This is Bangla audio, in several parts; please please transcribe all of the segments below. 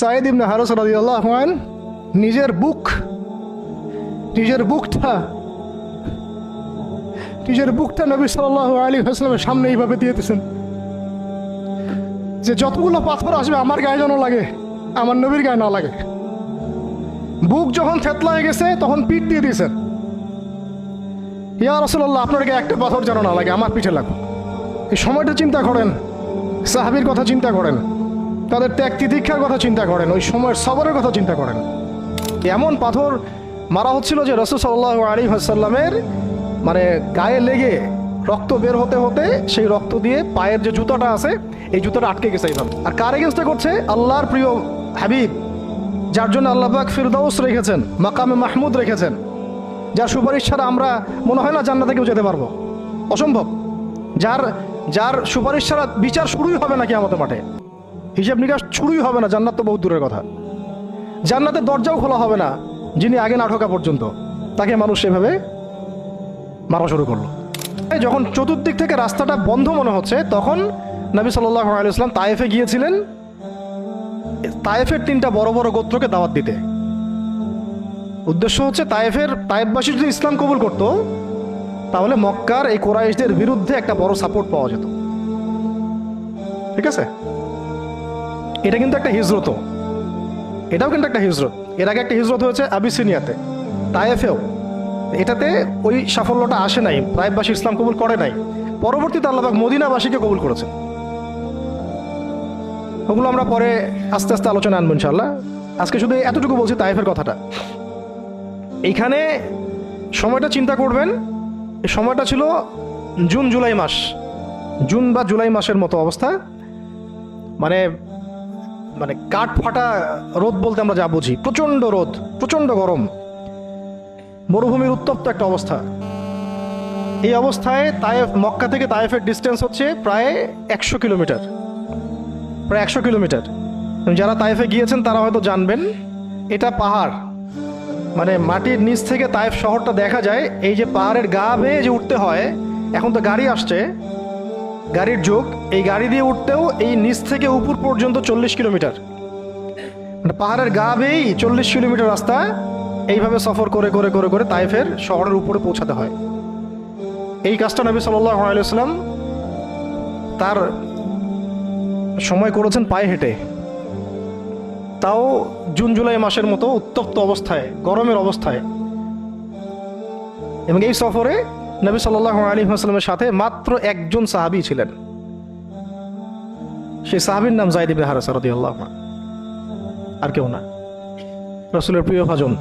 সাইদ ইবনে হারস রাদিয়াল্লাহু আন, নিজের বুক, নিজের বুকটা নিজের বুকটা নবী সাল্লাল্লাহু আলী হাসলামের সামনে এইভাবে দিয়ে দিয়েছেন। যে যতগুলো পাথর আসবে আমার গায়ে যেন লাগে, আমার নবীর গায়ে না লাগে। বুক যখন থেতলা হয়ে গেছে, তখন পিঠ দিয়ে দিয়েছেন। ইয়া রসুল্লাহ আপনার গায়ে একটা পাথর যেন না লাগে, আমার পিঠে লাগুক এই সময়টা চিন্তা করেন, সাহাবির কথা চিন্তা করেন। তাদের ত্যাগ তিতিক্ষার কথা চিন্তা করেন, ওই সময়ের সবরের কথা চিন্তা করেন। এমন পাথর মারা হচ্ছিল যে রসুল সাল্লাহ আলী হাসাল্লামের মানে গায়ে লেগে রক্ত বের হতে হতে সেই রক্ত দিয়ে পায়ের যে জুতাটা আছে, এই জুতাটা আটকে গেছে এইভাবে। আর কার এগেনস্টে করছে? আল্লাহর প্রিয় হাবিব, যার জন্য আল্লাহ পাক ফিরদাউস রেখেছেন, মাকামে মাহমুদ রেখেছেন, যার সুপারিশ ছাড়া আমরা, মনে হয় না জান্নাতে কেউ যেতে পারব। অসম্ভব। যার যার সুপারিশ ছাড়া বিচার শুরুই হবে নাকি আমাদের মাঠে। হিসাব নিকাশ শুরুই হবে না, জান্নাত তো বহুত দূরের কথা। জান্নাতের দরজাও খোলা হবে না, যিনি আগে না ঢোকা পর্যন্ত, তাকে মানুষ সেভাবে মারা শুরু করল। যখন চতুর্দিক থেকে রাস্তাটা বন্ধ মনে হচ্ছে, তখন নবী সাল্লাহ আলাইসলাম তায়েফে গিয়েছিলেন, তায়েফের তিনটা বড় বড় গোত্রকে দাওয়াত দিতে। উদ্দেশ্য হচ্ছে তায়েফের, তায়েফবাসী যদি ইসলাম কবুল করত, তাহলে মক্কার এই কোরাইশদের বিরুদ্ধে একটা বড় সাপোর্ট পাওয়া যেত। ঠিক আছে? এটা কিন্তু একটা হিজরতও এটাও কিন্তু একটা হিজরত। এর আগে একটা হিজরত হয়েছে আবিসিনিয়াতে। তায়েফেও। এটাতে ওই সাফল্যটা আসে নাই। তায়েফবাসী ইসলাম কবুল করে নাই। পরবর্তীতে আল্লাহবাক মদিনাবাসীকে কবুল করেছেন। ওগুলো আমরা পরে আস্তে আস্তে আলোচনা আনব ইনশাল্লাহ আজকে শুধু এতটুকু বলছি তায়েফের কথাটা। এইখানে সময়টা চিন্তা করবেন সময়টা ছিল জুন, জুলাই মাস। জুন বা জুলাই মাসের মতো অবস্থা। মানে মানে কাঠ ফাটা রোদ বলতে আমরা যা বুঝি, প্রচণ্ড রোদ, প্রচণ্ড গরম। মরুভূমির উত্তপ্ত একটা অবস্থা। এই অবস্থায় তায়েফ, মক্কা থেকে তায়েফের ডিস্টেন্স হচ্ছে প্রায় একশো কিলোমিটার। প্রায় একশো কিলোমিটার। যারা তায়েফে গিয়েছেন, তারা হয়তো জানবেন, এটা পাহাড়। মানে মাটির নিচ থেকে তায়েফ শহরটা দেখা যায়, এই যে পাহাড়ের গা বেয়ে যে উঠতে হয়, এখন তো গাড়ি আসছে গাড়ির যোগ, এই গাড়ি দিয়ে উঠতেও এই নিচ থেকে উপর পর্যন্ত চল্লিশ কিলোমিটার। মানে পাহাড়ের গা বেয়েই চল্লিশ কিলোমিটার রাস্তা, এইভাবে সফর করে করে করে করে তাইফের শহরের উপরে পৌঁছাতে হয়। এই কাজটা নবী সাল্লাহ আলাইসাল্লাম তার সময় করেছেন পায়ে হেঁটে। তাও জুন, জুলাই মাসের মতো উত্তপ্ত অবস্থায়, গরমের অবস্থায়। এবং এই সফরে নবী সাল্লাহ আলী হাসলামের সাথে মাত্র একজন সাহাবি ছিলেন। সেই সাহাবির নাম জাইদ ইবনে হারাস আনহু। আর কেউ না। রসুলের প্রিয় ভাজন।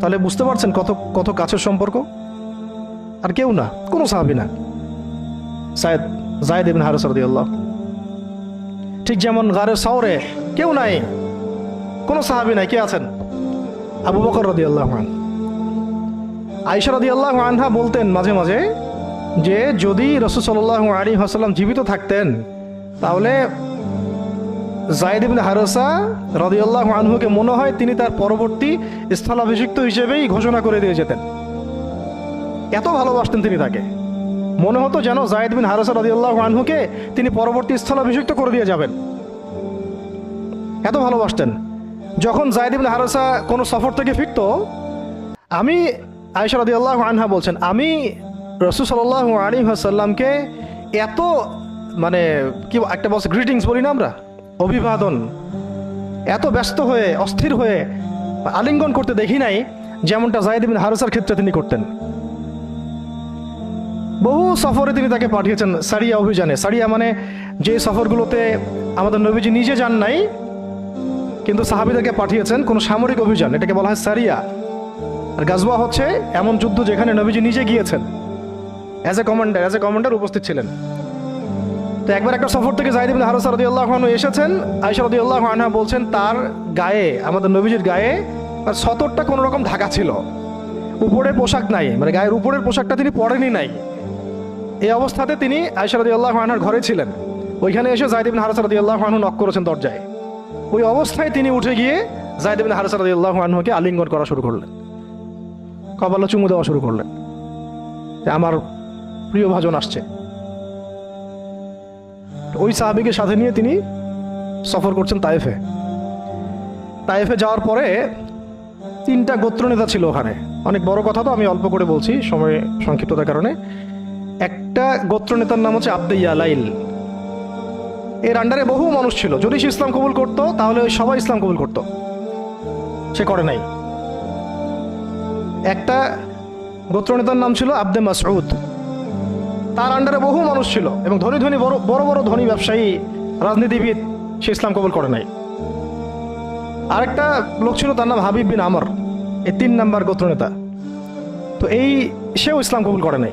তাহলে বুঝতে পারছেন কত কত কাছের সম্পর্ক? আর কেউ না, কোনো সাহাবি না। সায়দ জায়দ ইবিন হারস রদিয়াল্লাহ ঠিক যেমন গারের সাওরে কেউ নাই, কোনো সাহাবি নাই, কে আছেন? আবু বকর রদিয়াল্লাহ আন আইসা রদিয়াল্লাহ আনহা বলতেন মাঝে মাঝে যে, যদি রসুল সাল্লাহ আলী হাসাল্লাম জীবিত থাকতেন, তাহলে জায়দ ইবিন হারসা রদিয়াল্লাহ আনহুকে মনে হয় তিনি তার পরবর্তী স্থলাভিষিক্ত হিসেবেই ঘোষণা করে দিয়ে যেতেন। এত ভালোবাসতেন তিনি তাকে। মনে হতো যেন জায়দ বিন হারসা রাদিয়াল্লাহু আনহুকে তিনি পরবর্তী স্থলাভিষিক্ত করে দিয়ে যাবেন। এত ভালোবাসতেন। যখন জায়দ বিন হারসা কোনো সফর থেকে ফিরতো, আমি আয়েশা রাদিয়াল্লাহু আনহা বলছেন, আমি রসুল সাল্লাল্লাহু আলাইহি ওয়াসাল্লামকে এত মানে কি একটা বলছে গ্রিটিংস বলি না আমরা? অভিবাদন, এত ব্যস্ত হয়ে, অস্থির হয়ে আলিঙ্গন করতে দেখি নাই, যেমনটা জায়দ বিন হারসার ক্ষেত্রে তিনি করতেন। বহু সফরে তিনি তাকে পাঠিয়েছেন সারিয়া অভিযানে। সারিয়া মানে যে সফরগুলোতে আমাদের নবীজি নিজে যান নাই, কিন্তু সাহাবিদেরকে পাঠিয়েছেন কোনো সামরিক অভিযান। এটাকে বলা হয় সারিয়া। আর গাজওয়া হচ্ছে এমন যুদ্ধ যেখানে নবীজি নিজে গিয়েছেন। As a commander as a commander উপস্থিত ছিলেন। তো একবার একটা সফর থেকে জাহিদ ইবিন হারস রদিয়াল্লাহ আনহু এসেছেন। আয়সা রদিয়াল্লাহ আনহা বলছেন, তার গায়ে, আমাদের নবীজির গায়ে তার সতরটা কোনো রকম ঢাকা ছিল। উপরের পোশাক নাই মানে গায়ের উপরের পোশাকটা তিনি পরেনি নাই। এই অবস্থাতে তিনি আয়সা রদি আল্লাহ আনহার ঘরে ছিলেন। ওইখানে এসে জায়দিবিন হারসা রদি আল্লাহ আনহু নক করেছেন দরজায়। ওই অবস্থায় তিনি উঠে গিয়ে জায়দিবিন হারসা রদি আল্লাহ আনহুকে আলিঙ্গন করা শুরু করলেন। কপালে চুমু দেওয়া শুরু করলেন। যে আমার প্রিয় ভাজন আসছে। ওই সাহাবিকে সাথে নিয়ে তিনি সফর করছেন তাইফে তাইফে যাওয়ার পরে তিনটা গোত্রনেতা ছিল ওখানে। অনেক বড় কথা তো আমি অল্প করে বলছি, সময় সংক্ষিপ্ততার কারণে। একটা গোত্রনেতার নাম হচ্ছে আব্দে ইয়ালাইল এর আন্ডারে বহু মানুষ ছিল। যদি সে ইসলাম কবুল করতো, তাহলে সবাই ইসলাম কবুল করতো। সে করে নাই। একটা গোত্রনেতার নাম ছিল আব্দে মাসউদ। তার আন্ডারে বহু মানুষ ছিল এবং ধনী ধনী বড় বড় বড় ধনী ব্যবসায়ী, রাজনীতিবিদ সে ইসলাম কবুল করে নাই। আরেকটা লোক ছিল তার নাম হাবিব বিন আমর, এই তিন নাম্বার গোত্রনেতা। তো এই সেও ইসলাম কবুল করে নাই।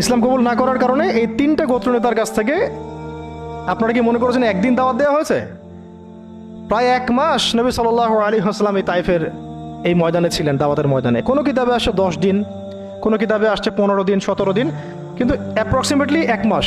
ইসলাম কবুল না করার কারণে এই তিনটা গোত্রনেতার কাছ থেকে আপনারা কি মনে করেছেন একদিন দাওয়াত দেওয়া হয়েছে? প্রায় এক মাস নবী সাল আলী হাসলাম এই তাইফের এই ময়দানে ছিলেন, দাওয়াতের ময়দানে। কোনো কিতাবে আসছে দশ দিন, কোনো কিতাবে আসছে পনেরো দিন, সতেরো দিন, কিন্তু অ্যাপ্রক্সিমেটলি এক মাস।